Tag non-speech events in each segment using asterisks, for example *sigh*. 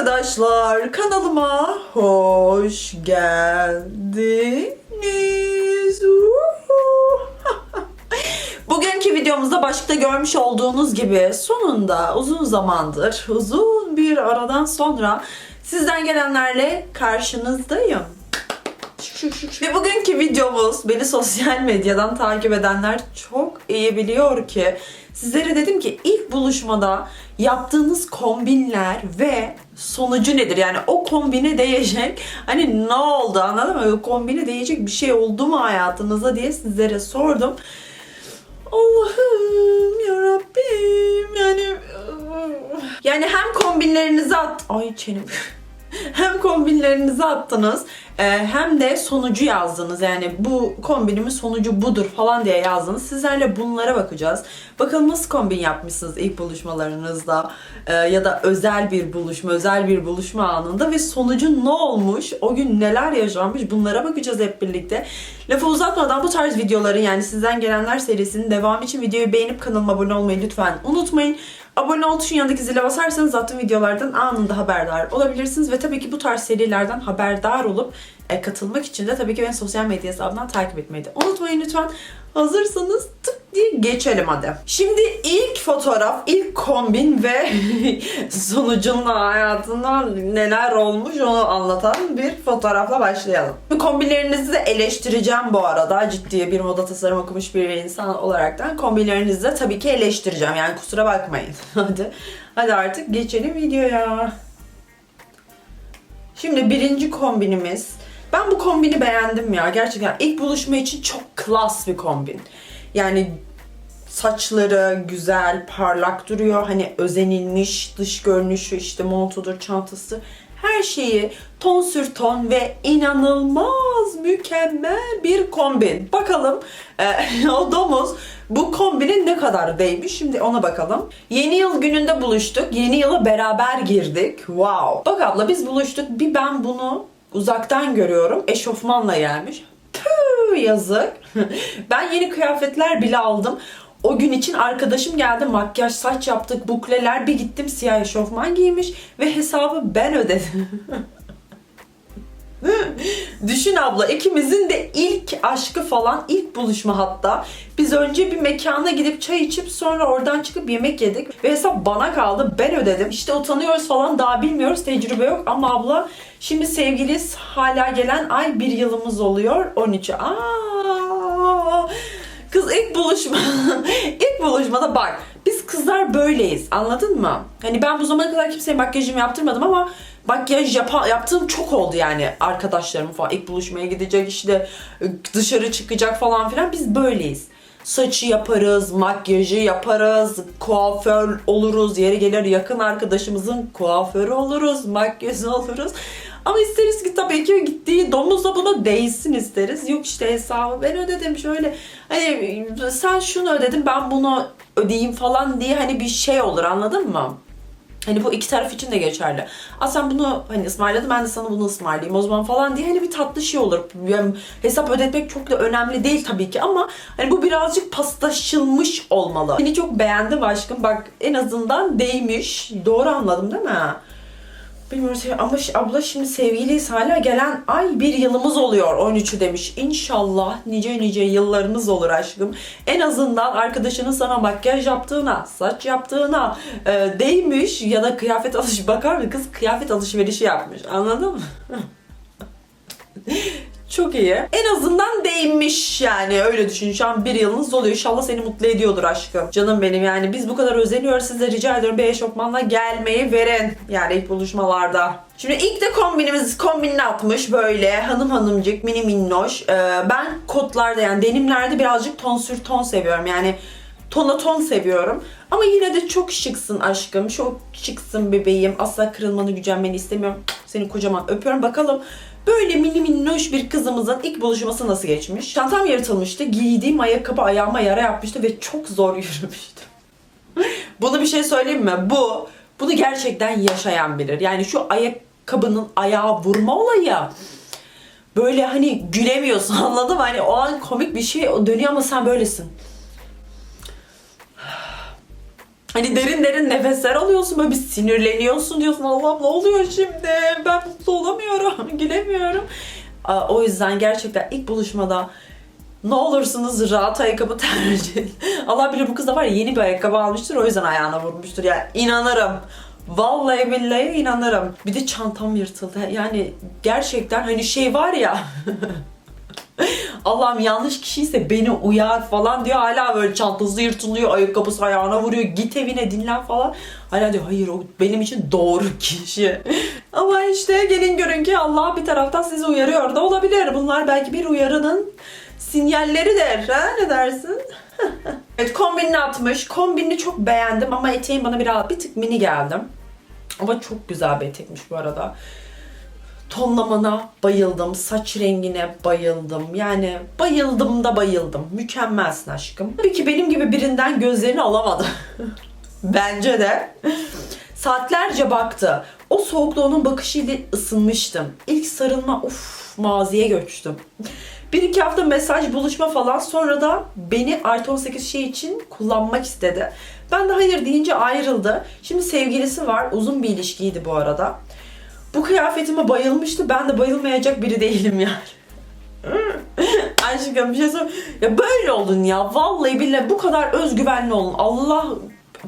arkadaşlar kanalıma hoş geldiniz. *laughs* Bugünkü videomuzda başlıkta görmüş olduğunuz gibi sonunda uzun zamandır, uzun bir aradan sonra sizden gelenlerle karşınızdayım. Ve bugünkü videomuz beni sosyal medyadan takip edenler çok iyi biliyor ki sizlere dedim ki ilk buluşmada yaptığınız kombinler ve sonucu nedir? Yani o kombine değecek hani ne oldu anladın mı? O kombine değecek bir şey oldu mu hayatınızda diye sizlere sordum. Allah'ım ya Rabbim yani yani hem kombinlerinizi at ay çenem *laughs* hem kombinlerinizi attınız hem de sonucu yazdınız. Yani bu kombinimin sonucu budur falan diye yazdınız. Sizlerle bunlara bakacağız. Bakalım nasıl kombin yapmışsınız ilk buluşmalarınızda e, ya da özel bir buluşma, özel bir buluşma anında ve sonucu ne olmuş, o gün neler yaşanmış bunlara bakacağız hep birlikte. Lafı uzatmadan bu tarz videoların yani sizden gelenler serisinin devamı için videoyu beğenip kanalıma abone olmayı lütfen unutmayın. Abone ol tuşun yanındaki zile basarsanız attığım videolardan anında haberdar olabilirsiniz ve tabii ki bu tarz serilerden haberdar olup e, katılmak için de tabii ki beni sosyal medya hesabından takip etmeyi de unutmayın lütfen. Hazırsanız tık diye geçelim hadi. Şimdi ilk fotoğraf, ilk kombin ve *laughs* sonucunda hayatında neler olmuş onu anlatan bir fotoğrafla başlayalım. Bu kombinlerinizi de eleştireceğim bu arada. Ciddi bir moda tasarım okumuş bir insan olaraktan kombinlerinizi de tabii ki eleştireceğim. Yani kusura bakmayın. *laughs* hadi. Hadi artık geçelim videoya. Şimdi birinci kombinimiz. Ben bu kombini beğendim ya. Gerçekten ilk buluşma için çok klas bir kombin. Yani saçları güzel, parlak duruyor. Hani özenilmiş dış görünüşü işte montudur, çantası. Her şeyi ton sür ton ve inanılmaz mükemmel bir kombin. Bakalım e, *laughs* o domuz bu kombinin ne kadar değmiş şimdi ona bakalım. Yeni yıl gününde buluştuk. Yeni yıla beraber girdik. Wow. Bak abla biz buluştuk. Bir ben bunu uzaktan görüyorum. Eşofmanla gelmiş. Tüh yazık. *laughs* ben yeni kıyafetler bile aldım. O gün için arkadaşım geldi makyaj saç yaptık bukleler bir gittim siyah eşofman giymiş ve hesabı ben ödedim. *laughs* *laughs* Düşün abla ikimizin de ilk aşkı falan ilk buluşma hatta. Biz önce bir mekana gidip çay içip sonra oradan çıkıp yemek yedik. Ve hesap bana kaldı ben ödedim. İşte utanıyoruz falan daha bilmiyoruz tecrübe yok ama abla şimdi sevgiliyiz hala gelen ay bir yılımız oluyor 13'e. Aa, Kız ilk buluşma *laughs* ilk buluşmada bak biz kızlar böyleyiz anladın mı? Hani ben bu zamana kadar kimseye makyajımı yaptırmadım ama makyaj yapa, yaptığım çok oldu yani arkadaşlarım falan ilk buluşmaya gidecek işte dışarı çıkacak falan filan biz böyleyiz. Saçı yaparız, makyajı yaparız, kuaför oluruz, yeri gelir yakın arkadaşımızın kuaförü oluruz, makyajı oluruz. Ama isteriz ki tabii ki gittiği domuzla buna değsin isteriz. Yok işte hesabı ben ödedim şöyle. Hani sen şunu ödedin ben bunu ödeyeyim falan diye hani bir şey olur anladın mı? Hani bu iki taraf için de geçerli. Sen bunu hani ısmarladın ben de sana bunu ısmarlayayım o zaman falan diye hani bir tatlı şey olur. Yani hesap ödetmek çok da önemli değil tabii ki ama hani bu birazcık paslaşılmış olmalı. Seni çok beğendim aşkım. Bak en azından değmiş. Doğru anladım değil mi? Bilmiyorum ama ş- abla şimdi sevgiliyiz hala gelen ay bir yılımız oluyor 13'ü demiş. İnşallah nice nice yıllarınız olur aşkım. En azından arkadaşının sana makyaj yaptığına, saç yaptığına e, değmiş ya da kıyafet alış bakar mı kız kıyafet alışverişi yapmış anladın mı? *laughs* Çok iyi. En azından değinmiş yani öyle düşün. Şu an bir yılınız oluyor. İnşallah seni mutlu ediyordur aşkım. Canım benim yani biz bu kadar özeniyoruz. Size rica ediyorum bir eşofmanla gelmeyi verin. Yani ilk buluşmalarda. Şimdi ilk de kombinimiz kombinini atmış böyle hanım hanımcık mini minnoş. Ee, ben kotlarda yani denimlerde birazcık ton sür ton seviyorum. Yani tona ton seviyorum. Ama yine de çok şıksın aşkım. Çok şıksın bebeğim. Asla kırılmanı gücenmeni istemiyorum. Seni kocaman öpüyorum. Bakalım böyle mini minnoş bir kızımızın ilk buluşması nasıl geçmiş? Çantam yırtılmıştı. Giydiğim ayakkabı ayağıma yara yapmıştı ve çok zor *laughs* yürümüştüm. Bunu bir şey söyleyeyim mi? Bu, bunu gerçekten yaşayan bilir. Yani şu ayakkabının ayağa vurma olayı böyle hani gülemiyorsun *laughs* anladın mı? Hani o an komik bir şey dönüyor ama sen böylesin. Hani derin derin nefesler alıyorsun böyle bir sinirleniyorsun diyorsun Allah'ım ne oluyor şimdi ben mutlu olamıyorum *laughs* gülemiyorum. O yüzden gerçekten ilk buluşmada ne olursunuz rahat ayakkabı tercih edin. *laughs* Allah bilir bu kız da var ya yeni bir ayakkabı almıştır o yüzden ayağına vurmuştur. Yani inanırım. Vallahi billahi inanırım. Bir de çantam yırtıldı. Yani gerçekten hani şey var ya *laughs* Allah'ım yanlış kişiyse beni uyar falan diyor. Hala böyle çantası yırtılıyor, ayakkabısı ayağına vuruyor. Git evine dinlen falan. Hala diyor hayır o benim için doğru *laughs* kişi. Ama işte gelin görün ki Allah bir taraftan sizi uyarıyor da olabilir. Bunlar belki bir uyarının sinyalleridir. Ha? Ne dersin? *laughs* evet kombinini atmış. Kombinini çok beğendim ama eteğin bana biraz bir tık mini geldi. Ama çok güzel bir etekmiş bu arada tonlamana bayıldım, saç rengine bayıldım. Yani bayıldım da bayıldım. Mükemmelsin aşkım. Tabii ki benim gibi birinden gözlerini alamadı. *laughs* Bence de. Saatlerce baktı. O soğukta onun bakışıyla ısınmıştım. İlk sarılma uf maziye göçtüm. Bir iki hafta mesaj buluşma falan sonra da beni artı 18 şey için kullanmak istedi. Ben de hayır deyince ayrıldı. Şimdi sevgilisi var. Uzun bir ilişkiydi bu arada. Bu kıyafetime bayılmıştı. Ben de bayılmayacak biri değilim yani. *laughs* Aşkım bir şey sor. Ya böyle olun ya. Vallahi billahi bu kadar özgüvenli olun. Allah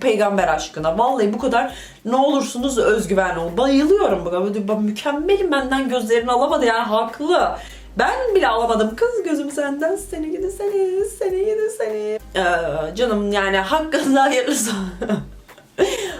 peygamber aşkına. Vallahi bu kadar ne olursunuz özgüvenli olun. Bayılıyorum. Böyle ben mükemmelim benden gözlerini alamadı yani haklı. Ben bile alamadım kız gözüm senden seni gidi seni seni gidi seni. Ee, canım yani hakkında hayırlısı. *laughs*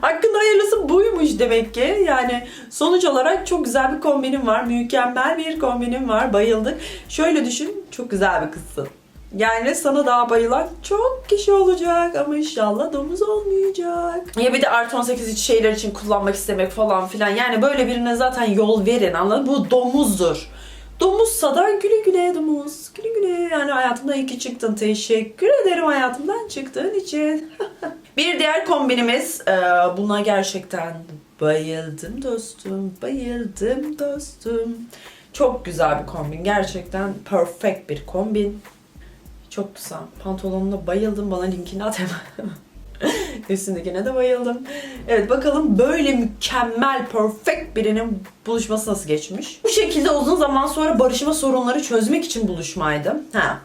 Hakkında hayırlısı buymuş demek ki. Yani sonuç olarak çok güzel bir kombinim var. Mükemmel bir kombinim var. Bayıldık. Şöyle düşün. Çok güzel bir kızsın. Yani sana daha bayılan çok kişi olacak ama inşallah domuz olmayacak. Ya bir de artı 18 için şeyler için kullanmak istemek falan filan. Yani böyle birine zaten yol verin anladın mı? Bu domuzdur. Domuzsa da güle güle domuz. Güle güle. Yani hayatımda iyi ki çıktın. Teşekkür ederim hayatımdan çıktığın için. *laughs* Bir diğer kombinimiz. e, buna gerçekten bayıldım dostum. Bayıldım dostum. Çok güzel bir kombin. Gerçekten perfect bir kombin. Çok güzel. Pantolonuna bayıldım. Bana linkini at hemen. *laughs* *laughs* Üstündekine de bayıldım. Evet bakalım böyle mükemmel, perfect birinin buluşması nasıl geçmiş. Bu şekilde uzun zaman sonra barışma sorunları çözmek için buluşmaydı. Ha.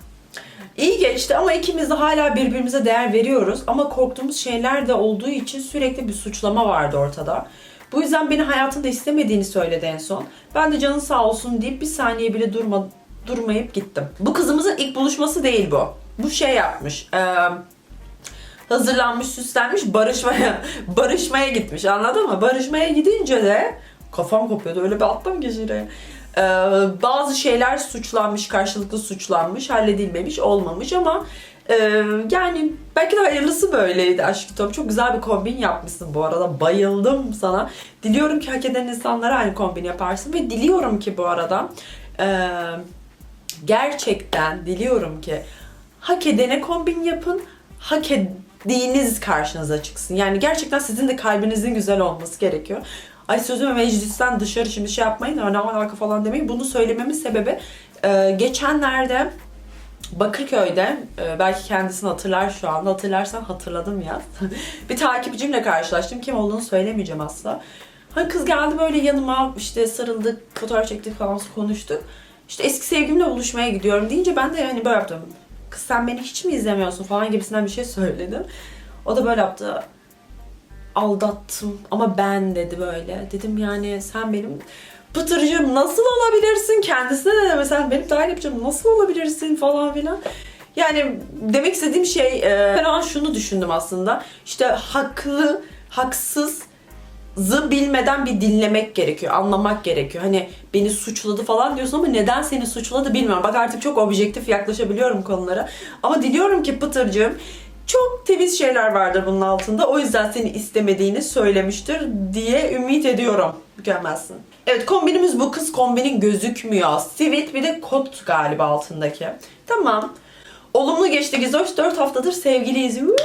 İyi geçti ama ikimiz de hala birbirimize değer veriyoruz. Ama korktuğumuz şeyler de olduğu için sürekli bir suçlama vardı ortada. Bu yüzden beni hayatında istemediğini söyledi en son. Ben de canın sağ olsun deyip bir saniye bile durma, durmayıp gittim. Bu kızımızın ilk buluşması değil bu. Bu şey yapmış. Eee hazırlanmış, süslenmiş, barışmaya *laughs* barışmaya gitmiş. Anladın mı? Barışmaya gidince de kafam kopuyordu. Öyle bir atlam geçire. Ee, bazı şeyler suçlanmış, karşılıklı suçlanmış, halledilmemiş, olmamış ama e, yani belki de hayırlısı böyleydi aşkı Tom. Çok güzel bir kombin yapmışsın bu arada. Bayıldım sana. Diliyorum ki hak eden insanlara aynı kombin yaparsın ve diliyorum ki bu arada e, gerçekten diliyorum ki hak edene kombin yapın. Hak ettiğiniz karşınıza çıksın. Yani gerçekten sizin de kalbinizin güzel olması gerekiyor. Ay sözüme meclisten dışarı şimdi şey yapmayın da ne alaka falan demeyin. Bunu söylememin sebebi e, geçenlerde Bakırköy'de e, belki kendisini hatırlar şu anda. Hatırlarsan hatırladım ya. *laughs* bir takipçimle karşılaştım. Kim olduğunu söylemeyeceğim asla. Hani kız geldi böyle yanıma işte sarıldık, fotoğraf çektik falan konuştuk. İşte eski sevgilimle buluşmaya gidiyorum deyince ben de hani böyle yaptım. Kız sen beni hiç mi izlemiyorsun falan gibisinden bir şey söyledim. O da böyle yaptı. Aldattım ama ben dedi böyle. Dedim yani sen benim pıtırcığım nasıl olabilirsin? Kendisine de deme sen benim dahil yapacağım nasıl olabilirsin falan filan. Yani demek istediğim şey e, ben an şunu düşündüm aslında. İşte haklı, haksız zı bilmeden bir dinlemek gerekiyor, anlamak gerekiyor. Hani beni suçladı falan diyorsun ama neden seni suçladı bilmiyorum. Bak artık çok objektif yaklaşabiliyorum konulara. Ama diliyorum ki Pıtırcığım çok temiz şeyler vardır bunun altında. O yüzden seni istemediğini söylemiştir diye ümit ediyorum. Mükemmelsin. Evet kombinimiz bu kız kombinin gözükmüyor. Sivit bir de kot galiba altındaki. Tamam. Olumlu geçti Gizoş. 4 haftadır sevgiliyiz. Woo!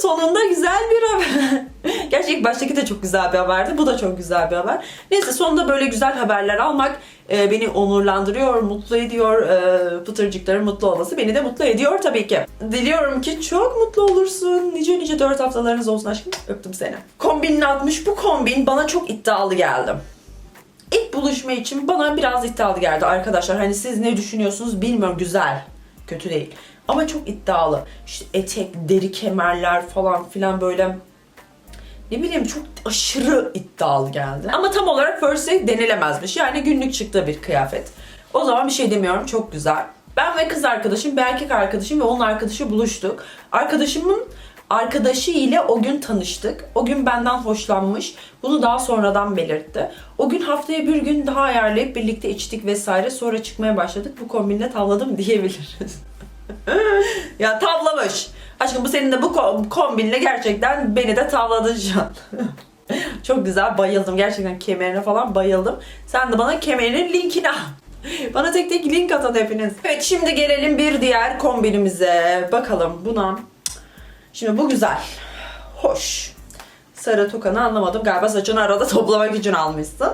Sonunda güzel bir haber. *laughs* Gerçi ilk baştaki de çok güzel bir haberdi. Bu da çok güzel bir haber. Neyse sonunda böyle güzel haberler almak e, beni onurlandırıyor, mutlu ediyor. E, pıtırcıkların mutlu olması beni de mutlu ediyor tabii ki. Diliyorum ki çok mutlu olursun. Nice nice 4 haftalarınız olsun aşkım. Öptüm seni. Kombinin atmış. Bu kombin bana çok iddialı geldi. İlk buluşma için bana biraz iddialı geldi arkadaşlar. Hani siz ne düşünüyorsunuz bilmiyorum. Güzel. Kötü değil. Ama çok iddialı. İşte etek, deri kemerler falan filan böyle ne bileyim çok aşırı iddialı geldi. Ama tam olarak first date denilemezmiş. Yani günlük çıktığı bir kıyafet. O zaman bir şey demiyorum. Çok güzel. Ben ve kız arkadaşım, bir erkek arkadaşım ve onun arkadaşı buluştuk. Arkadaşımın arkadaşı ile o gün tanıştık. O gün benden hoşlanmış. Bunu daha sonradan belirtti. O gün haftaya bir gün daha ayarlayıp birlikte içtik vesaire. Sonra çıkmaya başladık. Bu kombinle tavladım *laughs* diyebiliriz. *laughs* ya tavlamış. Aşkım bu senin de bu ko- kombinle gerçekten beni de tavladın şu. *laughs* Çok güzel bayıldım. Gerçekten kemerine falan bayıldım. Sen de bana kemerinin linkini al. *laughs* Bana tek tek link atın hepiniz. Evet şimdi gelelim bir diğer kombinimize. Bakalım buna. Şimdi bu güzel. Hoş. Sarı tokanı anlamadım. Galiba saçını arada toplamak için almışsın.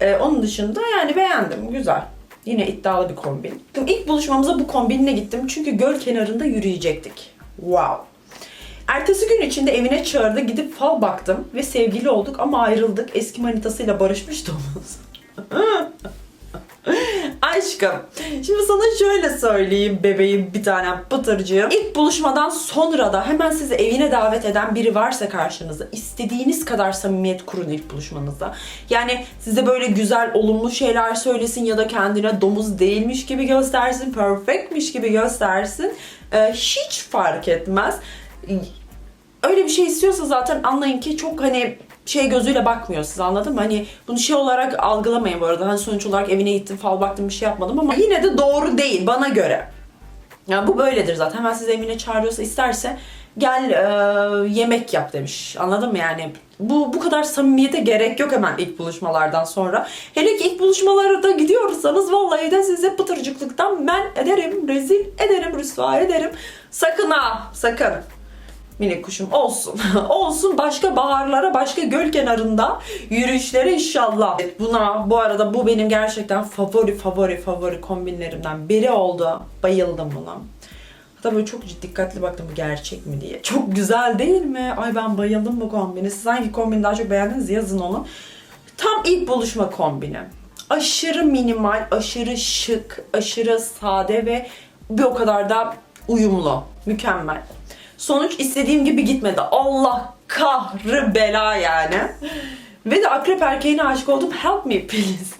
Ee, onun dışında yani beğendim. Güzel. Yine iddialı bir kombin. İlk buluşmamıza bu kombinle gittim. Çünkü göl kenarında yürüyecektik. Wow. Ertesi gün içinde evine çağırdı. Gidip fal baktım ve sevgili olduk ama ayrıldık. Eski manitasıyla barışmıştı omuz. *laughs* Aşkım. Şimdi sana şöyle söyleyeyim bebeğim bir tane pıtırcığım. İlk buluşmadan sonra da hemen sizi evine davet eden biri varsa karşınızda istediğiniz kadar samimiyet kurun ilk buluşmanızda. Yani size böyle güzel olumlu şeyler söylesin ya da kendine domuz değilmiş gibi göstersin, perfectmiş gibi göstersin. Ee, hiç fark etmez öyle bir şey istiyorsa zaten anlayın ki çok hani şey gözüyle bakmıyor size anladın mı? Hani bunu şey olarak algılamayın bu arada. Hani sonuç olarak evine gittim, fal baktım bir şey yapmadım ama yine de doğru değil bana göre. Ya bu böyledir zaten. Hemen sizi evine çağırıyorsa isterse gel e, yemek yap demiş. Anladın mı yani? Bu bu kadar samimiyete gerek yok hemen ilk buluşmalardan sonra. Hele ki ilk buluşmalara da gidiyorsanız vallahi de size pıtırcıklıktan ben ederim, rezil ederim, rüsva ederim. Sakın ha, sakın minik kuşum olsun. *laughs* olsun başka baharlara, başka göl kenarında yürüyüşlere inşallah. Evet, buna bu arada bu benim gerçekten favori favori favori kombinlerimden biri oldu. Bayıldım buna. Hatta böyle çok dikkatli baktım bu gerçek mi diye. Çok güzel değil mi? Ay ben bayıldım bu kombine. Siz hangi kombini daha çok beğendiniz yazın onu. Tam ilk buluşma kombini. Aşırı minimal, aşırı şık, aşırı sade ve bir o kadar da uyumlu. Mükemmel. Sonuç istediğim gibi gitmedi. Allah kahrı bela yani. Ve de akrep erkeğine aşık oldum. Help me please.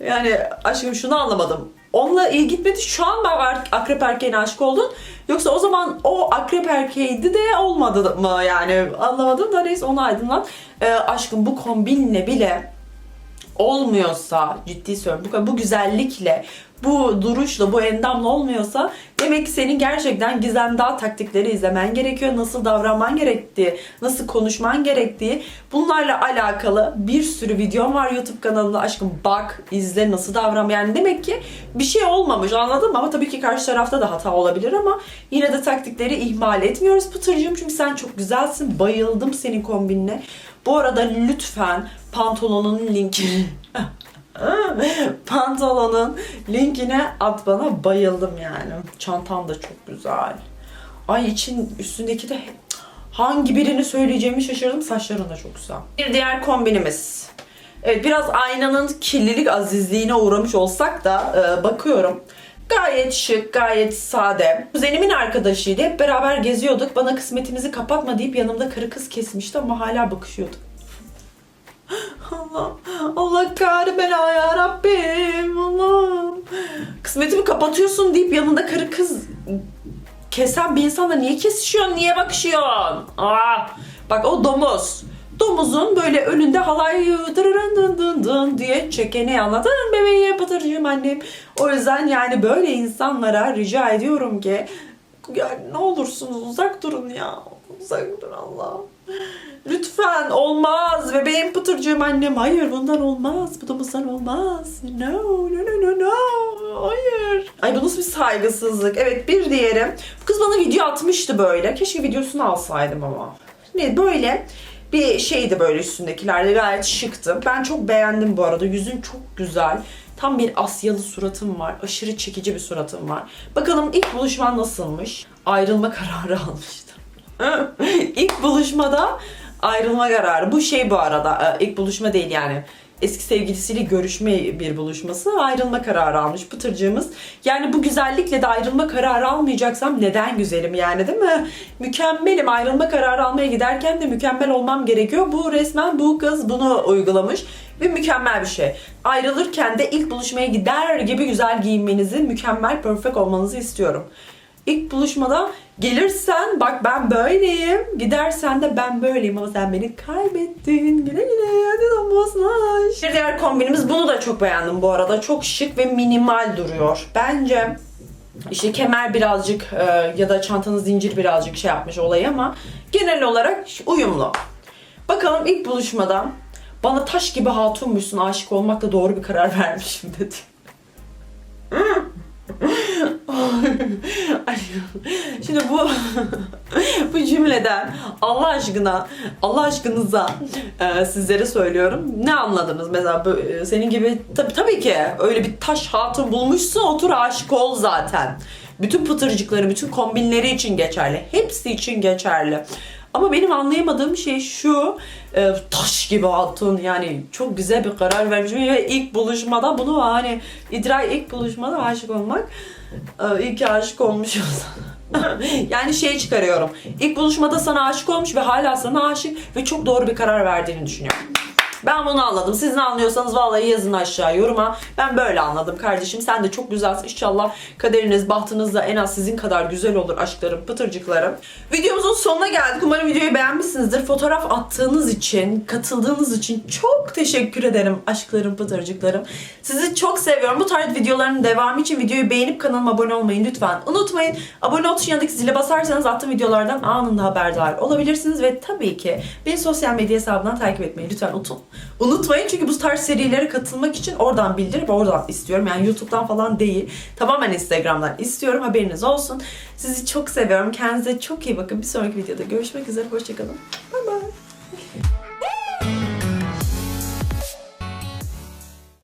*laughs* yani aşkım şunu anlamadım. Onunla iyi gitmedi. Şu an ben akrep erkeğine aşık oldun. Yoksa o zaman o akrep erkeğiydi de olmadı mı yani anlamadım da neyse onu aydınlat. Ee, aşkım bu kombinle bile olmuyorsa ciddi söylüyorum bu, bu güzellikle bu duruşla bu endamla olmuyorsa demek ki senin gerçekten gizem dağ taktikleri izlemen gerekiyor. Nasıl davranman gerektiği, nasıl konuşman gerektiği bunlarla alakalı bir sürü videom var YouTube kanalında. Aşkım bak, izle nasıl davran. Yani demek ki bir şey olmamış anladın mı? Ama tabii ki karşı tarafta da hata olabilir ama yine de taktikleri ihmal etmiyoruz Pıtırcığım. Çünkü sen çok güzelsin. Bayıldım senin kombinine. Bu arada lütfen pantolonun linkini *laughs* *laughs* pantolonun linkine at bana bayıldım yani. Çantam da çok güzel. Ay için üstündeki de hangi birini söyleyeceğimi şaşırdım. Saçların da çok güzel. Bir diğer kombinimiz. Evet biraz aynanın kirlilik azizliğine uğramış olsak da e, bakıyorum. Gayet şık, gayet sade. Kuzenimin arkadaşıydı. Hep beraber geziyorduk. Bana kısmetimizi kapatma deyip yanımda karı kız kesmişti ama hala bakışıyorduk. Allah, Allah kahri bela ya Rabbim Allah'ım. Kısmetimi kapatıyorsun deyip yanında karı kız kesen bir insanla niye kesişiyorsun, niye bakışıyorsun? Aa, bak o domuz. Domuzun böyle önünde halay dırırın dın dın dın diye çekeni anladın bebeği pıtırcığım annem. O yüzden yani böyle insanlara rica ediyorum ki yani ne olursunuz uzak durun ya. Uzak durun Allah. Lütfen olmaz. Bebeğim pıtırcığım annem. Hayır bundan olmaz. Bu domuzdan olmaz. No no no no no. Hayır. Ay bu nasıl bir saygısızlık. Evet bir diğeri. Kız bana video atmıştı böyle. Keşke videosunu alsaydım ama. Ne böyle bir şeydi böyle üstündekilerde gayet şıktı. Ben çok beğendim bu arada. Yüzün çok güzel. Tam bir Asyalı suratım var. Aşırı çekici bir suratım var. Bakalım ilk buluşman nasılmış? Ayrılma *laughs* kararı almıştım. *laughs* ilk buluşmada ayrılma kararı. Bu şey bu arada. e, ilk buluşma değil yani. Eski sevgilisiyle görüşme bir buluşması ayrılma kararı almış Pıtırcığımız. Yani bu güzellikle de ayrılma kararı almayacaksam neden güzelim yani değil mi? Mükemmelim ayrılma kararı almaya giderken de mükemmel olmam gerekiyor. Bu resmen bu kız bunu uygulamış ve mükemmel bir şey. Ayrılırken de ilk buluşmaya gider gibi güzel giyinmenizi, mükemmel, perfect olmanızı istiyorum. İlk buluşmada gelirsen bak ben böyleyim. Gidersen de ben böyleyim ama sen beni kaybettin. Güle güle hadi domboslaş. Bir diğer kombinimiz bunu da çok beğendim bu arada. Çok şık ve minimal duruyor. Bence işte kemer birazcık e, ya da çantanın zincir birazcık şey yapmış olayı ama genel olarak uyumlu. Bakalım ilk buluşmada bana taş gibi hatunmuşsun aşık olmakla doğru bir karar vermişim dedi. Şimdi bu *laughs* bu cümleden Allah aşkına Allah aşkınıza e, sizlere söylüyorum. Ne anladınız mesela bu, e, senin gibi tabii tabii ki öyle bir taş hatun bulmuşsun otur aşık ol zaten. Bütün pıtırcıkları, bütün kombinleri için geçerli. Hepsi için geçerli. Ama benim anlayamadığım şey şu e, taş gibi hatun yani çok güzel bir karar vermiş ve ilk buluşmada bunu hani idrak ilk buluşmada aşık olmak iyi ki aşık olmuşuz. *laughs* yani şey çıkarıyorum. İlk buluşmada sana aşık olmuş ve hala sana aşık ve çok doğru bir karar verdiğini düşünüyorum. Ben bunu anladım. Siz ne anlıyorsanız vallahi yazın aşağı yoruma. Ben böyle anladım kardeşim. Sen de çok güzelsin. İnşallah kaderiniz, bahtınız da en az sizin kadar güzel olur aşklarım, pıtırcıklarım. Videomuzun sonuna geldik. Umarım videoyu beğenmişsinizdir. Fotoğraf attığınız için, katıldığınız için çok teşekkür ederim aşklarım, pıtırcıklarım. Sizi çok seviyorum. Bu tarz videoların devamı için videoyu beğenip kanalıma abone olmayı lütfen unutmayın. Abone ol tuşuna zile basarsanız attığım videolardan anında haberdar olabilirsiniz ve tabii ki beni sosyal medya hesabından takip etmeyi lütfen unutun. Unutmayın çünkü bu tarz serilere katılmak için oradan bildirip oradan istiyorum. Yani YouTube'dan falan değil. Tamamen Instagram'dan istiyorum. Haberiniz olsun. Sizi çok seviyorum. Kendinize çok iyi bakın. Bir sonraki videoda görüşmek üzere. Hoşçakalın. Bye bye.